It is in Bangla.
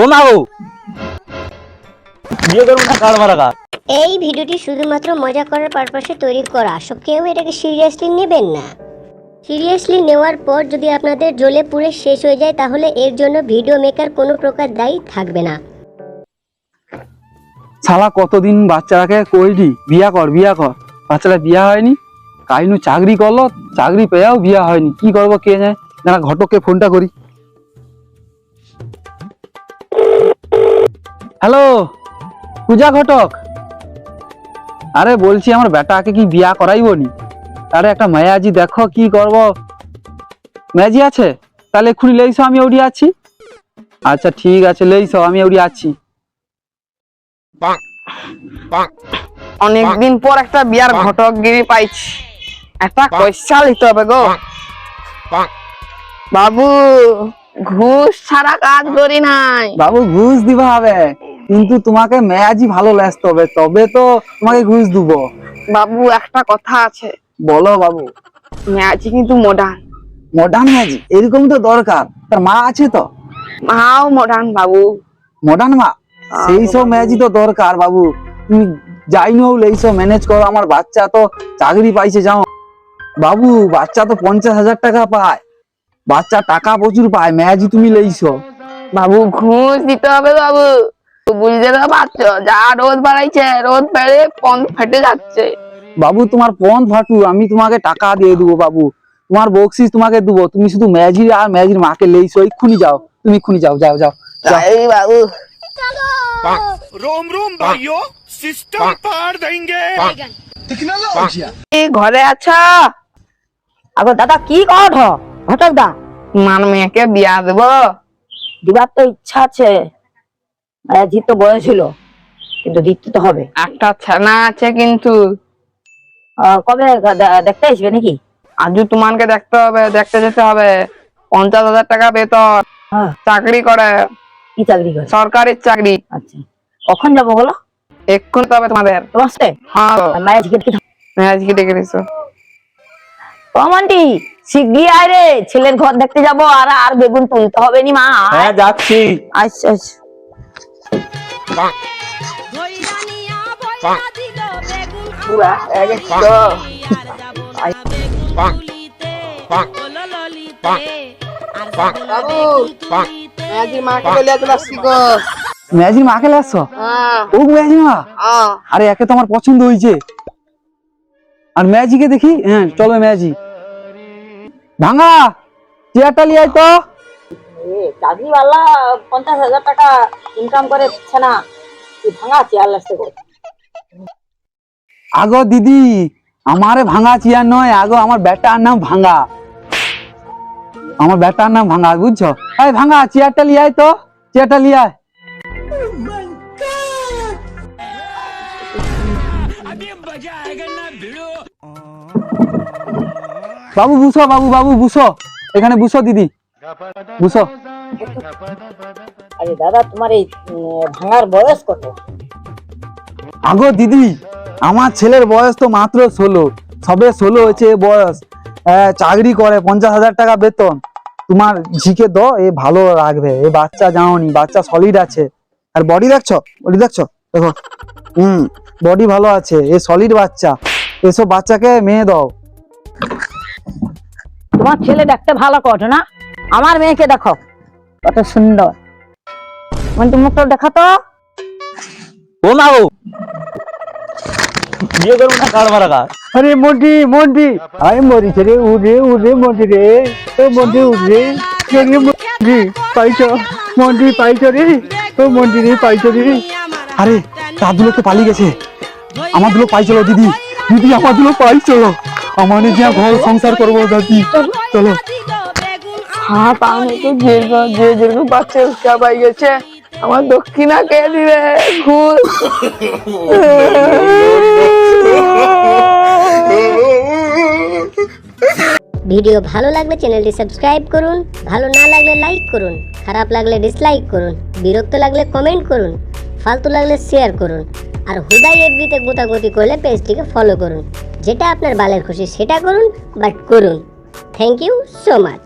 ও মা গো বিয়ে করব না কার মারা কার। এই ভিডিওটি শুধুমাত্র মজা করার পারপাসে তৈরি করা। সো কেউ এটাকে সিরিয়াসলি নেবেন না। সিরিয়াসলি নেওয়ার পর যদি আপনাদের জ্বলে পুড়ে শেষ হয়ে যায় তাহলে এর জন্য ভিডিও মেকার কোনো প্রকার দায়ী থাকবে না। শালা কতদিন বাচ্চাটাকে কইলি? বিয়া কর বিয়া কর। বাচ্চাটা বিয়া হয়নি। কাইনু চাকরি করল চাকরি পেয়েও বিয়া হয়নি। কি করব কে জানে? না ঘটককে ফোনটা করি। হ্যালো পূজা ঘটক। আরে বলছি আমার বেটাকে কি বিয়া করাইবো নি? আরে একটা মায়াজি দেখো কি করব। ম্যাজি আছে? তাহলে এক্ষুনি লেইসো আমি ওড়ি আছি। আচ্ছা ঠিক আছে লেইসো আমি ওড়ি আছি। অনেকদিন পর একটা বিয়ার ঘটকগিরি পাইছি। একটা পয়সা নিতে হবে গো। বাবু ঘুষ ছাড়া কাজ করি নাই। বাবু ঘুষ দিবা হবে। কিন্তু তোমাকে ম্যাচই ভালো লাগতে হবে তবে তো তোমাকে ঘুষ দিব। বাবু একটা কথা আছে। বলো বাবু। ম্যাচ কিন্তু মডার্ন মডার্ন ম্যাচ এরকম তো দরকার। তার মা আছে তো? মাও মডার্ন বাবু। মডার্ন মা? সেই সব ম্যাচই তো দরকার বাবু। তুমি যাই নো এইসব ম্যানেজ করো। আমার বাচ্চা তো চাকরি পাইছে যাও বাবু বাচ্চা তো পঞ্চাশ হাজার টাকা পায়। বাচ্চা টাকা প্রচুর পায়। ম্যাচই তুমি লেইছো। বাবু ঘুষ দিতে হবে বাবু। বুঝতে পারছ যা রোদ বাড়াইছে রোদ বেড়ে পন ফেটে যাচ্ছে। বাবু তোমার পন ফাটু আমি তোমাকে টাকা দিয়ে দেবো বাবু। তোমার বক্সিস তোমাকে দেবো তুমি শুধু ম্যাজির আর ম্যাজির মাকে লেইছো খুনি যাও তুমি খুনি যাও যাও যাও এই বাবু। রোম রোম ভাইও সিস্টেম পার ঘরে আছো। আগো দাদা কি কর? ঘটক দা মার মেয়েকে বিয়া দেবো। দিবার তো ইচ্ছা আছে। তো বয়স ছিল কিন্তু দিতে তো হবে। একটা ছানা আছে কিন্তু। আহ, কবে দেখতে আসবে নাকি? আজু তোমাকে দেখতে হবে দেখতে যেতে হবে। পঞ্চাশ হাজার টাকা বেতন হ্যাঁ। চাকরি করে। কি চাকরি করে? সরকারি চাকরি। আচ্ছা। কখন যাব বলো? এক্ষুনি তবে তোমাদের। তোমার হ্যাঁ। আর মায়ের টিকিট কি আজকে ডেকে দিছো কমান্টি শিগগির আয় রে। ছেলের ঘর দেখতে যাব আর আর বেগুন তুলতে হবে নি মা। হ্যাঁ যাচ্ছি। আচ্ছা আচ্ছা। ম্যাজির মাকে লাগছো? হ্যাঁ। ও ম্যাজির মা? হ্যাঁ। আরে একে তোমার পছন্দ হয়েছে আর ম্যাজিকে দেখি? হ্যাঁ চলো ম্যাজি। ভাঙা চেয়ারটা লিয়ে তো। চাকরিওয়ালা পঞ্চাশ হাজার টাকা ইনকাম করে না। ভাঙা চেয়ার লাগছে আগো দিদি, আমারে ভাঙা চেয়ার নয়, আগো আমার ব্যাটার নাম ভাঙা। আমার ব্যাটার নাম ভাঙা, বুঝছ? এই ভাঙা চেয়ারটা লিয়ে তো চেয়ারটা লিয়ে বাবু বুঝো বাবু বাবু বুঝো এখানে বুঝো দিদি। বুঝো আরে দাদা তোমার এই ভাঙার বয়স কত? আগো দিদি আমার ছেলের বয়স তো মাত্র ষোলো। সবে ষোলো হয়েছে এ বয়স। চাকরি করে পঞ্চাশ হাজার টাকা বেতন। তোমার ঝিকে দ এ ভালো রাখবে। এ বাচ্চা জানোনি বাচ্চা সলিড আছে। আর বডি দেখছ? বডি দেখছ? দেখো। হুম বডি ভালো আছে। এ সলিড বাচ্চা। এসব বাচ্চাকে মেয়ে দাও। তোমার ছেলে দেখতে ভালো কট না? আমার মেয়েকে দেখো কত সুন্দর। মানে মুখটা দেখা তো ও মা গো। বিয়ে করব না কার মারা কার আরে মন্টি মন্টি। আরে মরিছে রে উড়ে উড়ে মন্টি রে। ও মন্টি উড়ে। মন্টি? পাইছো? মন্টি পাইছো রে? ও মন্টি রে পাইছো রে। আরে দাদুলো তো পালিয়ে গেছে। আমার দুলো পাই চলো দিদি। দিদি আমার দুলো পাই চলো আমার যে ঘর সংসার করব দাদি। চলো। হ্যাঁ তাহলে তো যে যে যেরকম উৎসা পাই গেছে। আমার দক্ষিণা কে দিবে? ঘুষ ভিডিও ভালো লাগলে চ্যানেলটি সাবস্ক্রাইব করুন, ভালো না লাগলে লাইক করুন, খারাপ লাগলে ডিসলাইক করুন, বিরক্ত লাগলে কমেন্ট করুন, ফালতু লাগলে শেয়ার করুন, আর হুদাই এফবিতে গোতাগতি করলে পেজটিকে ফলো করুন। যেটা আপনার বালের খুশি সেটা করুন বাট করুন। Thank you so much